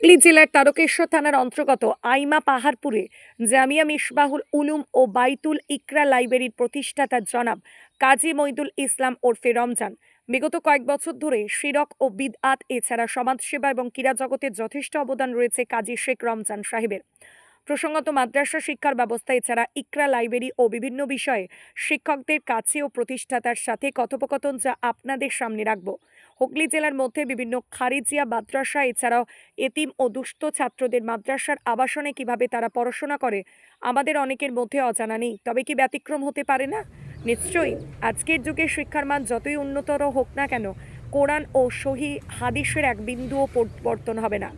হুগলি জেলার তারকেশ্বর থানার অন্তর্গত আইমা পাহাড়পুরে জামিয়া মিসবাহুল উলুম ও বাইতুল ইকরা লাইব্রেরির প্রতিষ্ঠাতা জনাব কাজী মইদুল ইসলাম ওরফে রমজান। বিগত কয়েক বছর ধরে শিরক ও বিদআত, এছাড়া সমাজসেবা এবং ক্রীড়া জগতে যথেষ্ট অবদান রয়েছে কাজী শেখ রমজান সাহেবের। প্রসঙ্গত মাদ্রাসা শিক্ষার ব্যবস্থা, এছাড়া ইকরা লাইব্রেরি ও বিভিন্ন বিষয়ে শিক্ষকদের কাছে ও প্রতিষ্ঠাতার সাথে কথোপকথন যা আপনাদের সামনে রাখব। হুগলি জেলার মধ্যে বিভিন্ন খারিজিয়া মাদ্রাসা, এছাড়াও এতিম ও দুস্থ ছাত্রদের মাদ্রাসার আবাসনে কীভাবে তারা পড়াশোনা করে, আমাদের অনেকের মধ্যে অজানা নেই। তবে কি ব্যতিক্রম হতে পারে না? নিশ্চয়ই। আজকের যুগে শিক্ষার মান যতই উন্নতর হোক না কেন, কোরআন ও সহি হাদিসের এক বিন্দুও পরিবর্তন হবে না।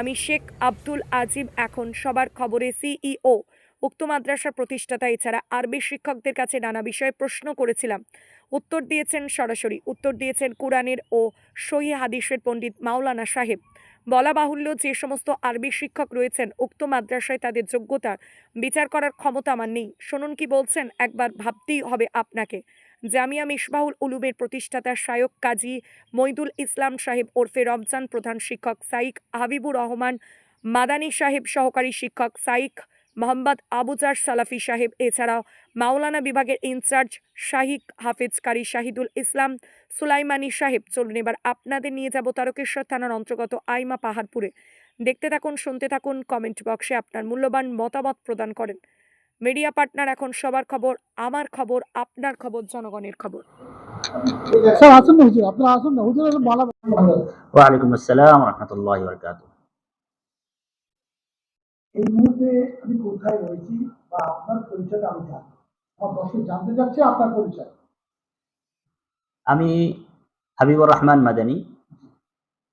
আমি শেখ আব্দুল আজিম, এখন সবার খবরে সিইও, উক্ত মাদ্রাসার প্রতিষ্ঠাতা, এছাড়া আরবি শিক্ষকদের কাছে নানা বিষয়ে প্রশ্ন করেছিলাম। উত্তর দিয়েছেন সরাসরি উত্তর দিয়েছেন কোরআনের ও সহি হাদিসের পণ্ডিত মাওলানা সাহেব। বলা বাহুল্য যে সমস্ত আরবি শিক্ষক রয়েছেন, উক্ত মাদ্রাসায় তাদের যোগ্যতার বিচার করার ক্ষমতা আমার নেই। শুনুন কি বলছেন একবার ভাবতেই হবে আপনাকে। জামিয়া মিসবাহুল উলুমের প্রতিষ্ঠাতা শায়ক কাজী মইদুল ইসলাম সাহেব ওরফে রমজান প্রধান শিক্ষক সাইক হাবিবুর রহমান, মাদানী সাহেব সহকারী শিক্ষক সাইক মোহাম্মদ আবুজার সালাফি সাহেব এছাড়াও মাওলানা বিভাগের ইনচার্জ শাহিক হাফিজ কারি শাহিদুল ইসলাম সুলাইমানি সাহেব। চলুন এবার আপনাদের নিয়ে যাব তারকেশ্বর থানার অন্তর্গত আইমা পাহাড়পুরে। দেখতে থাকুন শুনতে থাকুন কমেন্ট বক্সে আপনার মূল্যবান মতামত প্রদান করেন। মিডিয়া পার্টনার এখন সবার খবর আমার খবর আপনার খবর জনগণের খবর। স্যার আসুন না হুজুর আপনারা আসুন না হুজুর এসে বলা ওয়ালাইকুম আসসালাম রহমতুল্লাহ বরকাত এই মুহূর্তে আমি কোথায় রয়েছি বা আপনার পরিচয়টা আমি জানি আমার দর্শক জানতে চাচ্ছে আপনার পরিচয়। আমি হাবিবুর রহমান মাদানী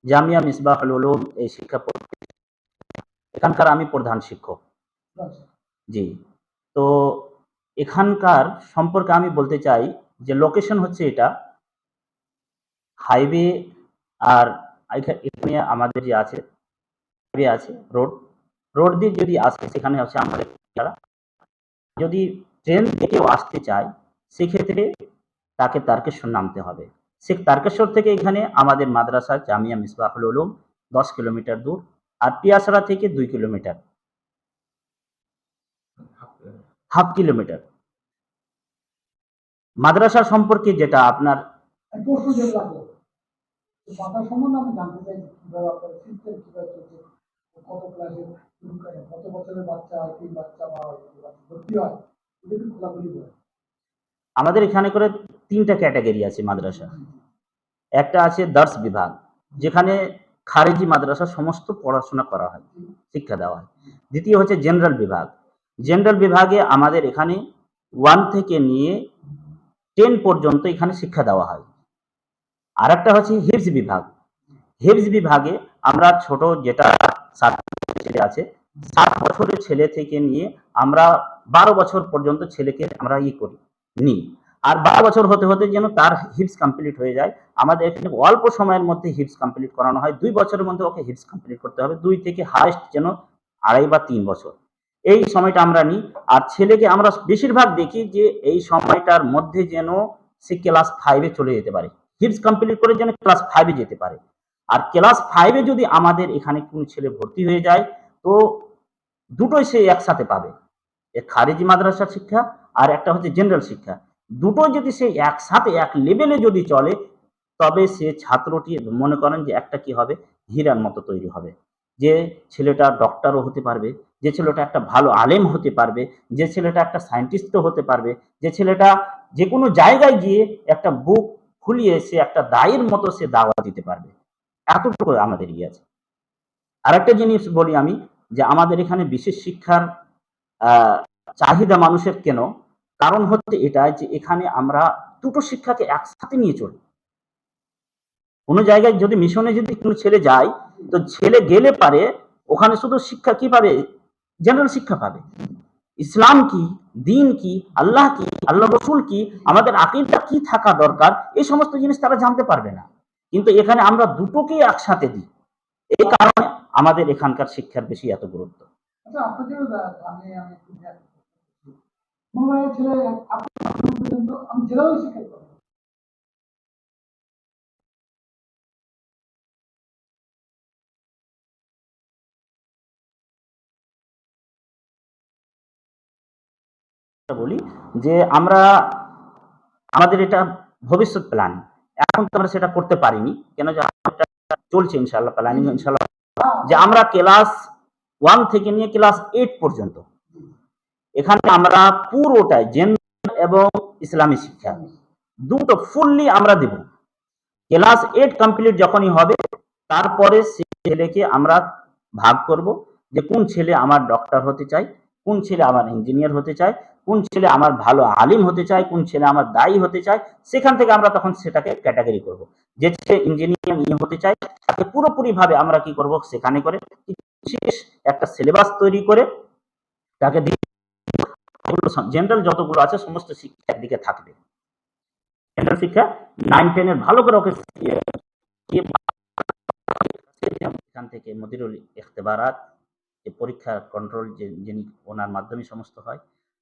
জামিয়া মিসবাহুল উলুম এই শিক্ষা এখানকার আমি প্রধান শিক্ষক। আচ্ছা। জি। তো এখানকার সম্পর্কে আমি বলতে চাই যে লোকেশন হচ্ছে এটা। হাইওয়ে আর এখানে আমাদের যে আছে হাইওয়ে আছে রোড রোড দিয়ে যদি আসে, সেখানে হচ্ছে আমাদের যারা, যদি ট্রেন থেকেও আসতে চায়, সেক্ষেত্রে তাকে তারকেশ্বর নামতে হবে। সে তারকেশ্বর থেকে এখানে আমাদের মাদ্রাসা জামিয়া মিসবাহুল উলুম দশ কিলোমিটার দূর আর পিয়াসড়া থেকে দুই কিলোমিটার। Half kilometre. মাদ্রাসা সম্পর্কে যেটা আপনার আমি জানতে চাই আপনার কত ক্লাসে কত বছরের বাচ্চা তিন বাচ্চা বা ভর্তি হয় খোলাখুলি বলে আমাদের এখানে করে তিনটা ক্যাটাগরি আছে মাদ্রাসা। একটা আছে দার্স বিভাগ, যেখানে খারেজি মাদ্রাসা সমস্ত পড়াশোনা করা হয়, শিক্ষা দেওয়া হয়। দ্বিতীয় হচ্ছে জেনারেল বিভাগ। জেনারেল বিভাগে আমাদের এখানে ওয়ান থেকে নিয়ে টেন পর্যন্ত এখানে শিক্ষা দেওয়া হয়। আর একটা হচ্ছে হিপস বিভাগ। হিপস বিভাগে আমরা ছোট যেটা সাত ছেলে আছে। সাত বছরের ছেলে থেকে নিয়ে আমরা বারো বছর পর্যন্ত ছেলেকে আমরা ই করি, নিই। আর বারো বছর হতে হতে যেন তার হিপস কমপ্লিট হয়ে যায়। আমাদের এখানে অল্প সময়ের মধ্যে হিপস কমপ্লিট করানো হয়। দুই বছরের মধ্যে ওকে হিপস কমপ্লিট করতে হবে। দুই থেকে হাইস্ট যেন আড়াই বা তিন বছর। এই সময়টা আমরা নিই। আর ছেলেকে আমরা বেশিরভাগ দেখি যে এই সময়টার মধ্যে যেন সে ক্লাস ফাইভে চলে যেতে পারে। হিপস কমপ্লিট করে যেন ক্লাস ফাইভে যেতে পারে। ক্লাস ফাইভে যদি আমাদের এখানে কোনো ছেলে ভর্তি হয়ে যায়, তো দুটোই সে একসাথে পাবে। এক খারেজি মাদ্রাসার শিক্ষা আর একটা হচ্ছে জেনারেল শিক্ষা। দুটো যদি সে একসাথে, এক লেভেলে যদি চলে, তবে সে ছাত্রটি মনে করেন যে একটা কি হবে? হীরার মতো তৈরি হবে। যে ছেলেটা ডক্টরও হতে পারবে, যে ছেলেটা একটা ভালো আলেম হতে পারবে, যে ছেলেটা একটা সায়েন্টিস্টও হতে পারবে, যে ছেলেটা যে কোনো জায়গায় গিয়ে একটা বুক খুলিয়ে সে একটা দায়ের মতো সে দাওয়া দিতে পারবে। এতটুকু আমাদের ইয়ে আছে। আরেকটা জিনিস বলি আমি, যে আমাদের এখানে বিশেষ শিক্ষার চাহিদা মানুষের কেন? কারণ হচ্ছে এটা যে এখানে আমরা দুটো শিক্ষাকে একসাথে নিয়ে চলি। কোনো জায়গায় যদি মিশনে যদি কোনো ছেলে যায়, তো ছেলে গেলে পারে, ওখানে শুধু শিক্ষা কি পাবে? জেনারেল শিক্ষা পাবে। ইসলাম কি? দিন কি? আল্লাহ কি? আল্লাহ রসুল কি? আমাদের আকিদা কি থাকা দরকার? এই সমস্ত জিনিস তারা জানতে পারবে না। কিন্তু এখানে আমরা দুটোকেই একসাথে দিই। এই কারণে আমাদের এখানকার শিক্ষার বেশি এত গুরুত্ব। বলি যে আমরা আমাদের এটা ভবিষ্যৎ প্ল্যান এখন তো আমরা সেটা করতে পারিনি। কেন চলছে ইনশাল্লাহ প্ল্যানিং ইনশাল্লাহ যে আমরা ক্লাস ওয়ান থেকে নিয়ে ক্লাস এইট পর্যন্ত, এখানে আমরা পুরোটাই জেনারেল এবং ইসলামী শিক্ষা, দুটো ফুললি আমরা দেব। ক্লাস এইট কমপ্লিট যখনই হবে, তারপরে সেই ছেলেকে আমরা ভাগ করব যে কোন ছেলে আমার ডক্টর হতে চায় কোন ছেলে আমার ইঞ্জিনিয়ার হতে চায়, কোন ছেলে আমার ভালো আলিম হতে চায়, কোন ছেলে আমার দায়ী হতে চায়, সেখান থেকে আমরা তখন সেটাকে ক্যাটাগরি করব। যে ছেলে ইঞ্জিনিয়ার হতে চায়, তাকে পুরোপুরি ভাবে আমরা কি করব সেখানে করে বিশেষ একটা সিলেবাস তৈরি করে তাকে জেনারেল যতগুলো আছে সমস্ত শিক্ষার দিকে থাকবে। জেনারেল শিক্ষা নাইন টেনের ভালো করে ওকে এখান থেকে মদিরুল ইখতেবারাত যে পরীক্ষা কন্ট্রোল যিনি ওনার মাধ্যমে সমস্ত হয়।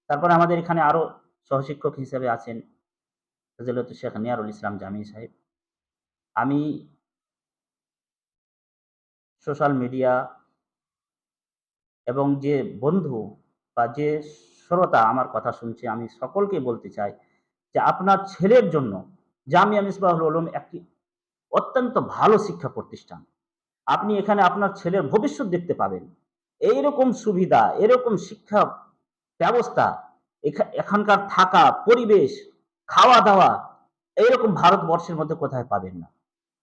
তারপরে আমাদের এখানে আরও সহশিক্ষক হিসেবে আছেন ফজলত শেখ নিয়ারুল ইসলাম জামি সাহেব। আমি সোশ্যাল মিডিয়া এবং যে বন্ধু বা যে শ্রোতা আমার কথা শুনছে, আমি সকলকে বলতে চাই যে আপনার ছেলের জন্য জামিয়া মিসবাহুল উলুম একটি অত্যন্ত ভালো শিক্ষা প্রতিষ্ঠান। আপনি এখানে আপনার ছেলের ভবিষ্যৎ দেখতে পাবেন। এইরকম সুবিধা, এরকম শিক্ষা ব্যবস্থা, এখা- এখানকার থাকা, পরিবেশ খাওয়া দাওয়া এইরকম ভারতবর্ষের মধ্যে কোথায় পাবেন না।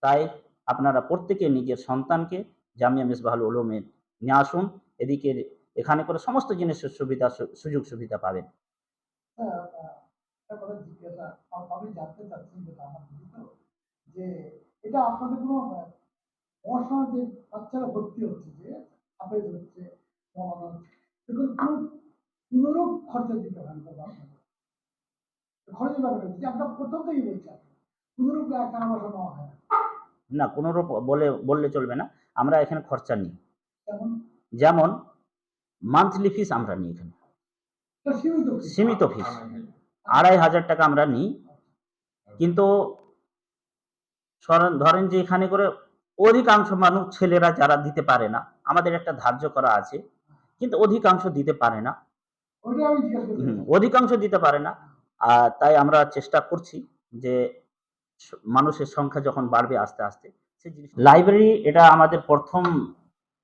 তাই আপনারা প্রত্যেকে নিজের সন্তানকে জামিয়া মিসবাহুল উলুমে নিয়ে আসুন, এদিকে এখানে করে সমস্ত জিনিসের সুবিধা সুযোগ সুবিধা পাবেন। বুঝিত যে এটা আপনাদের কোনো যে বাচ্চারা ভর্তি হচ্ছে যে হচ্ছে এগুলো কোনো কোনোরূপ খরচা দিতে হয় না বা খরচের ব্যাপারে যে আমরা প্রথম থেকেই বলছি পয়সা নেওয়া হয় না। না কোনোরূপ বলে বললে চলবে না আমরা এখানে খরচা নিই। যেমন? মান্থলি ফিস আমরা নিই এখানে। সীমিত ফিস আড়াই হাজার টাকা। আমরা নিই। কিন্তু ধরেন যে এখানে করে অধিকাংশ মানুষ ছেলেরা যারা দিতে পারে না আমাদের একটা ধার্য করা আছে কিন্তু অধিকাংশ দিতে পারে না। অধিকাংশ দিতে পারে না আর তাই আমরা চেষ্টা করছি যে মানুষের সংখ্যা যখন বাড়বে আস্তে আস্তে সেই জিনিস লাইব্রেরি এটা আমাদের প্রথম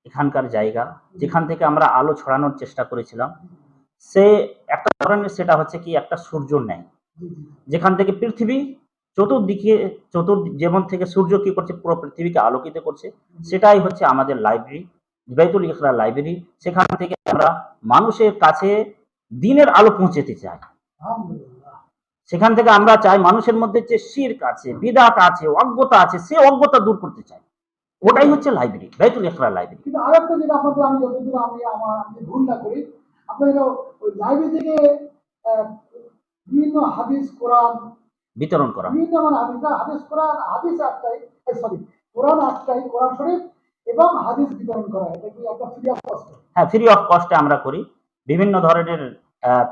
এখানকার জায়গা যেখান থেকে আমরা আলো ছড়ানোর চেষ্টা করেছিলাম সে একটা ধরনের সেটা হচ্ছে কি একটা সূর্য নেয়। যেখান থেকে পৃথিবী চতুর্দিকে চতুর যেমন থেকে সূর্য কি করছে, পুরো পৃথিবীকে আলোকিত করছে, সেটাই হচ্ছে আমাদের লাইব্রেরি বাইতুল ইকরা লাইব্রেরি সেখান থেকে আমরা মানুষের কাছে দিনের আলো পৌঁছেতে চাই। সেখান থেকে আমরা চাই মানুষের মধ্যে যে শির্ক আছে, বিদাত আছে, অজ্ঞতা আছে, সে অজ্ঞতা দূর করতে চাই ওটাই হচ্ছে লাইব্রেরি বাইতুল ইকরা লাইব্রেরি কিন্তু ভুল না করি আপনাদের লাইব্রেরি থেকে বিভিন্ন হাদিস, কোরআন বিতরণ করা হাদিস হাদিস কোরআন হাদিস একটাই সরি কোরআন একটাই কোরআন শরীফ এবং হাদিস বিতরণ করা এটা কি একটা ফ্রি অফ কস্ট হ্যাঁ ফ্রি অফ কস্টে আমরা করি। বিভিন্ন ধরনের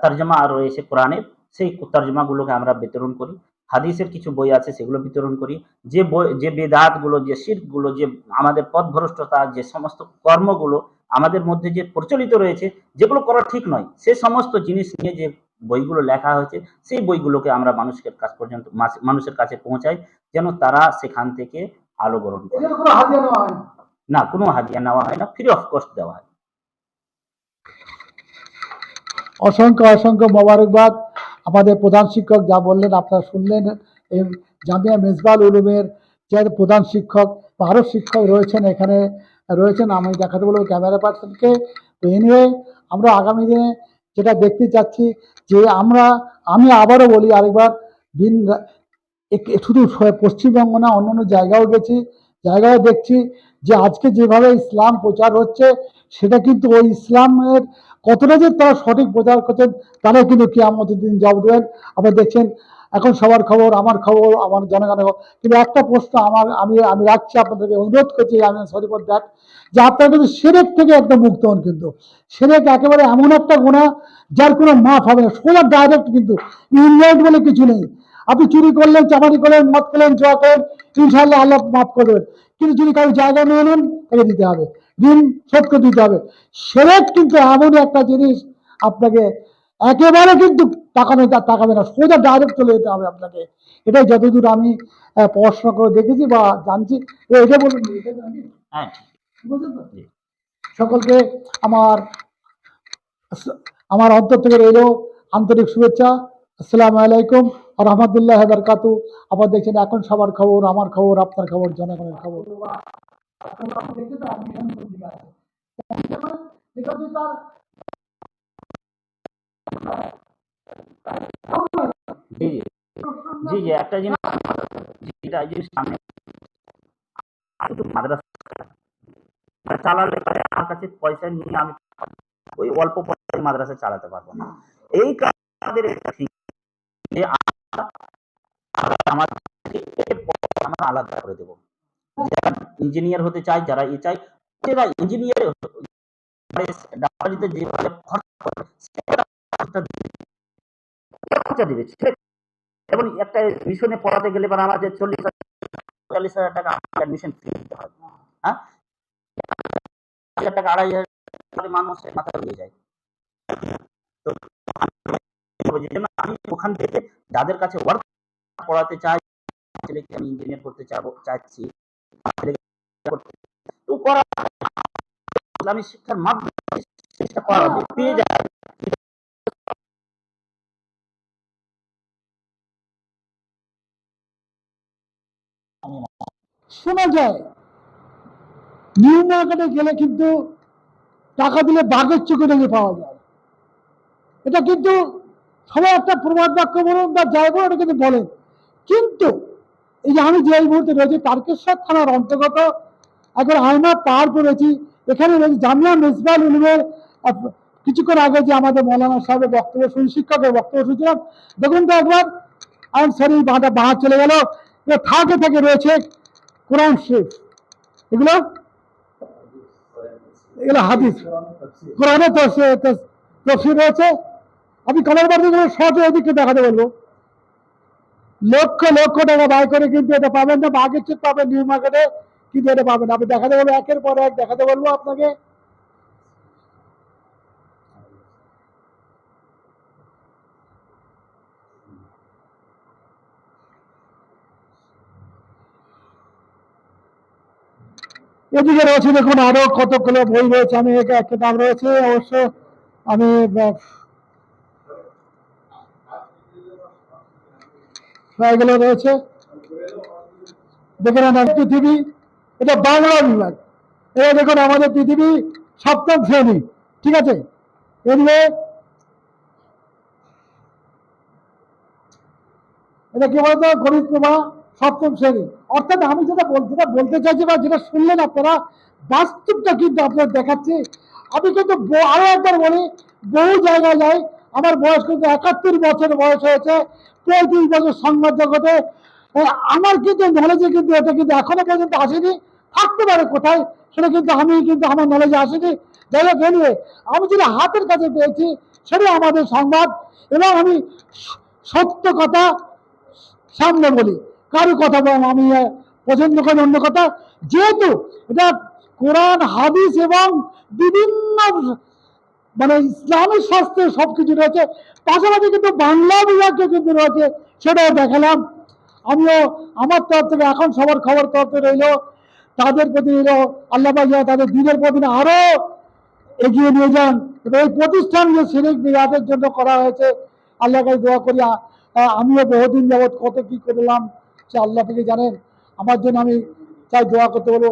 তর্জমা রয়েছে কোরআনের। সেই তর্জমাগুলোকে আমরা বিতরণ করি। হাদিসের কিছু বই আছে সেগুলো বিতরণ করি। যে বই যে বেদাতগুলো যে শিরগুলো যে আমাদের পথভ্রষ্টতা যে সমস্ত কর্মগুলো আমাদের মধ্যে যে প্রচলিত রয়েছে যেগুলো করা ঠিক নয় সে সমস্ত জিনিস নিয়ে যে বইগুলো লেখা হয়েছে সেই বইগুলোকে আমরা মানুষের কাছ পর্যন্ত মানুষের কাছে পৌঁছাই যেন তারা সেখান থেকে আলো গ্রহণ করে। কোনো হাদিয়া নেওয়া হয় না। কোনো হাদিয়া নেওয়া হয় না ফ্রি অফ কস্ট দেওয়া হয়। অসংখ্য অসংখ্য মোবারকবাদ। আমাদের প্রধান শিক্ষক যা বললেন আপনারা শুনলেন এই জামিয়া মেজবাল উলুমের যে প্রধান শিক্ষক বা আরও শিক্ষক রয়েছেন এখানে রয়েছেন আমি দেখাতে বলব ক্যামেরা পার্সনকে। তো এনিওয়ে আমরা আগামী দিনে যেটা দেখতে চাচ্ছি যে আমরা, আমি আবারও বলি আরেকবার, দিন শুধু পশ্চিমবঙ্গ না অন্যান্য জায়গাও গেছি, জায়গাও দেখছি যে আজকে যেভাবে ইসলাম প্রচার হচ্ছে, সেটা কিন্তু ওই ইসলামের কতটা যে তারা সঠিক প্রচার করছেন তারা কিন্তু কেয়ামতের দিন জব দেবেন। আবার দেখছেন এখন সবার খবর, আমার খবর, আমার জনগণের কিন্তু একটা প্রশ্ন আমার, আমি আমি রাখছি আপনাদেরকে, অনুরোধ করছি আমি সরিপদ দেখ যে আপনারা কিন্তু সেরেক থেকে একদম মুক্ত হন কিন্তু। সেরেক একেবারে এমন একটা গোনা, যার কোনো মাফ হবে না, সোজা ডাইরেক্ট কিন্তু ইনভাইট বলে কিছু নেই। আপনি চুরি করলেন চামারি করলেন, মদ খেলেন, জোয়া করেন ইনশাল্লাহ আল্লাহ মাফ করবেন কিন্তু যদি কারও জায়গা নিয়ে নেন তাকে দিতে হবে। ঋণ শোধ করে দিতে হবে। সেরেক কিন্তু এমন একটা জিনিস, আপনাকে একেবারে কিন্তু তাকানো তাকাবে না সোজা ডাইরেক্ট চলে যেতে হবে আপনাকে। এটাই যতদূর আমি পড়াশোনা করে দেখেছি বা জানছি এটা বলুন এটা জানি হ্যাঁ। সকলকে আমার আমার অন্তর থেকে রইল আন্তরিক শুভেচ্ছা। আসসালামু আলাইকুম আর রহমতুল্লাহ বরকাতু আবার দেখছেন এখন সবার খবর আমার খবর আপনার খবর জনগণের খবর। জি জি জি। জি একটা জিনিস মাদ্রাসা চালালে পরে আমার কাছে পয়সা নিয়ে আমি ওই অল্প পয়সায় মাদ্রাসা চালাতে পারব না। এই যে আমরা আলাদা করে দেবো। যারা ইঞ্জিনিয়ার হতে চায় যারা ই চায় যারা ইঞ্জিনিয়ার খরচ করে সেটা এবং একটা মিশনে পড়াতে গেলে পরে আমাদের চল্লিশ চল্লিশ হাজার টাকা অ্যাডমিশন ফি দিতে হয়। হ্যাঁ? টাকা, আড়াই হাজার মাথা হয়ে যায়। তো আমি ওখান থেকে যাদের কাছে ওয়ার্ক পড়াতে চাই, ছেলেকে আমি ইঞ্জিনিয়ার করতে চাবো, চাচ্ছি তো করা ইসলামী শিক্ষার মাধ্যমে চেষ্টা করা পেয়ে যায় শোনা যায়। নিউ মার্কেটে গেলে কিন্তু টাকা দিলে বাঘের চোখে লেগে পাওয়া যায়। এটা কিন্তু সবাই একটা প্রবাদ বাক্য বলুন বা যাই বলুন, এটা কিন্তু বলেন কিন্তু এই যে আমি যে এই মুহূর্তে রয়েছি, তারকেশ্বর থানার অন্তর্গত একবার আয়না পার করেছি। এখানে রয়েছে জামিয়া মেজবাল উলুমের কিছুক্ষণ আগে যে আমাদের মৌলানা সাহেবের বক্তব্য শুনি শিক্ষকের বক্তব্য শুনছিলাম। দেখুন তো একবার আইন সরি বাঁধা বাঁ চলে গেল। থাকে থেকে রয়েছে। কোরআন শেখ এগুলো? এগুলো হাদিস। কোরআনে তফসির রয়েছে। আমি কলার বাড়ি সহজে ওদিকে দেখাতে বলব। লক্ষ লক্ষ টাকা ব্যয় করে কিন্তু এটা পাবেন না। আগের চেক পাবেন নিউ মার্কেটে কিন্তু এটা পাবেন। আমি দেখাতে বলব একের পর এক দেখাতে বলব আপনাকে। এদিকে রয়েছে দেখুন আরও কতগুলো বই রয়েছে। আমি একটা নাম রয়েছে, অবশ্য আমি এগুলো রয়েছে। দেখুন আমার পৃথিবী এটা বাংলা বিভাগ। এটা দেখুন আমাদের পৃথিবী সপ্তম শ্রেণি, ঠিক আছে? এদিকে, এটা কি বলতো? গণিত প্রভা সপ্তম শ্রেণি অর্থাৎ আমি যেটা বলতে যেটা বলতে চাইছি বা যেটা শুনলেন আপনারা বাস্তবটা কিন্তু আপনার দেখাচ্ছি। আমি কিন্তু ব- আরও একবার বলি বহু জায়গায় যাই আমার বয়স কিন্তু একাত্তর বছর বয়স হয়েছে পঁয়ত্রিশ বছর সংবাদ জগতে। আমার কিন্তু নলেজে কিন্তু এটা কিন্তু এখনও পর্যন্ত আসেনি। থাকতে পারে কোথায় সেটা কিন্তু আমি কিন্তু আমার নলেজে আসেনি। যাই হোক anyway, আমি যেটা হাতের কাছে পেয়েছি সেটা আমাদের সংবাদ। এবং আমি সত্য কথা সামনে বলি। কারও কথা আমি পছন্দ করি অন্য কথা। যেহেতু এটা কোরআন, হাদিস এবং বিভিন্ন মানে ইসলামের শাস্ত্রে সবকিছু রয়েছে, পাশাপাশি কিন্তু বাংলা বিভাগে কিন্তু রয়েছে, সেটাও দেখালাম। আমিও আমার তরফ থেকে, এখন সবার খবর তরফ থেকে রইল, তাদের প্রতি রইল, আল্লাহ তাদের দিনের প্রতি আরও এগিয়ে নিয়ে যান এবং এই প্রতিষ্ঠান যে সিরিক বিরাটের জন্য করা হয়েছে, আল্লাহ কাছে দোয়া করি আমিও বহুদিন যাবৎ কত কি করলাম সে আল্লাহ থেকে জানেন। আমার জন্য আমি চাই দোয়া করতে বলব।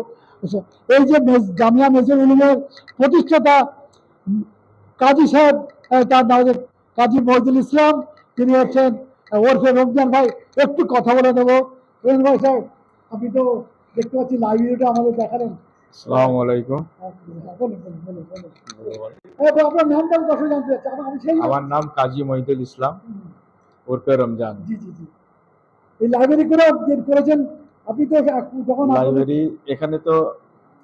এই যে জামিয়া মেজর উলুমের প্রতিষ্ঠাতা কাজী সাহেব তার নাম কাজী মহিদুল ইসলাম। তিনি হচ্ছেন ওরফে রমজান ভাই। একটু কথা বলে দেবো রমজান ভাই সাহেব আপনি তো দেখতে পাচ্ছি লাইব্রেরিটা আমাদের দেখালেন। আসসালামু আলাইকুম। হ্যাঁ, আপনার নামটা জানতে চাচ্ছি। আমার নাম কাজী মহিদুল ইসলাম ওরফে রমজান। জি জি জি। এই লাইব্রেরি করে করেছেন? আপনি তো যখন লাইব্রেরি এখানে তো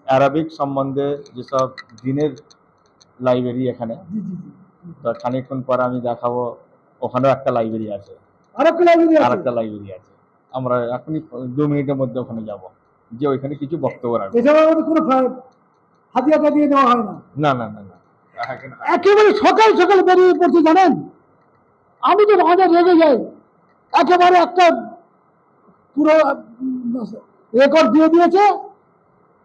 অ্যারাবিক সম্বন্ধে যেসব দিনের লাইব্রেরি এখানে তো খানিকক্ষণ পরে আমি দেখাবো। ওখানেও একটা লাইব্রেরি আছে। আর একটা লাইব্রেরি আর একটা লাইব্রেরি আছে। আমরা এখনই দু মিনিটের মধ্যে ওখানে যাব। যে ওইখানে কিছু বক্তব্য রাখব। এছাড়া আমাদের কোনো ফা- হাতিয়া টাতিয়া নেওয়া হয় না। না না না না। একেবারে সকাল সকাল বেরিয়ে পড়ছে জানেন? আমি তো রাজা রেগে যাই। একেবারে একটা পুরো রেকর্ড দিয়ে দিয়েছে,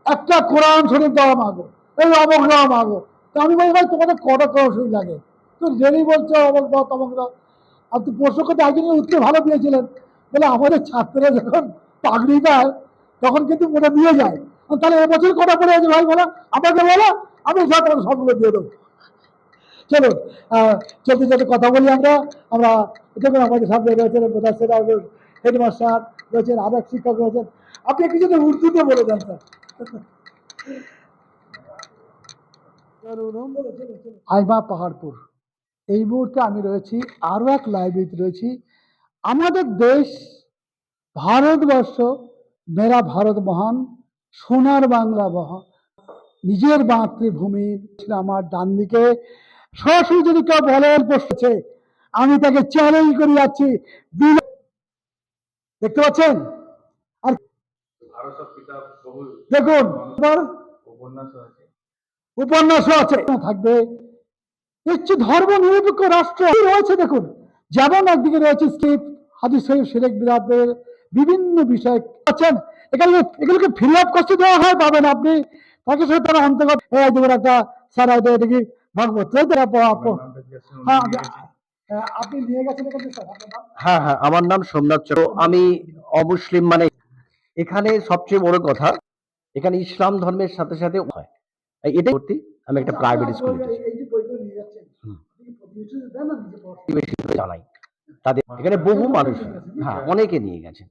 একটা কোরআন শরীফ দেওয়া মাগো, এই অমক দেওয়া মাগো। তো আমি বলি, ভাই, তোমাদের কটা কোরআন শরীফ লাগে? তো রেডি বলছো, অমক দাও, তমক দাও। আর তো প্রশ্ন করতে একজনের উত্তর ভালো দিয়েছিলেন বলে, আমাদের ছাত্ররা যখন পাগড়ি দেয়, তখন কিন্তু ওটা দিয়ে যায়। তাহলে এবছর কটা পড়ে আছে ভাই, বলো? আমাকে বলো, আমি সব তোমাকে সবগুলো দিয়ে দেবো। চলো চলতে চলতে কথা বলি আমরা। আমরা, দেখুন, আমাদের সামনে মুদাসির আহমেদ হেডমাস্টার রয়েছেন আরেক শিক্ষক রয়েছেন। আপনি কিছু তো উর্দুতে বলে দেন স্যার। আইমা পাহাড়পুর। এই মুহূর্তে আমি রয়েছি আরও এক লাইব্রেরিতে রয়েছি। আমাদের দেশ ভারতবর্ষ মেরা ভারত মহান সোনার বাংলা মহান। নিজের মাতৃভূমি আমার ডান দিকে। সরাসরি যদি কেউ বলেন বসছে আমি তাকে চ্যালেঞ্জ করে যাচ্ছি। দেখতে পাচ্ছেন? আর দেখুন উপন্যাসও আছে। থাকবে। হচ্ছে ধর্ম নিরপেক্ষ রাষ্ট্র রয়েছে দেখুন। যেমন একদিকে রয়েছে স্টিপ হাদিস শরীফ সিরেক বিরাদের বিভিন্ন বিষয়। আছেন এখানে এগুলোকে ফিল আপ করতে দেওয়া হয় পাবেন আপনি। তাকে সাথে তারা অন্তর্গত একটা স্যার এটা কি ভাগবত তাই তো? হ্যাঁ হ্যাঁ, আপনি নিয়ে গেছেন? হ্যাঁ হ্যাঁ আমার নাম সোমনাথ চক্র। আমি অমুসলিম মানে এখানে সবচেয়ে বড় কথা এখানে ইসলাম ধর্মের সাথে সাথে হয়। এটাই করতে আমি একটা প্রাইভেট স্কুল চালাই তাদের এখানে বহু মানুষ হ্যাঁ অনেকে নিয়ে গেছে।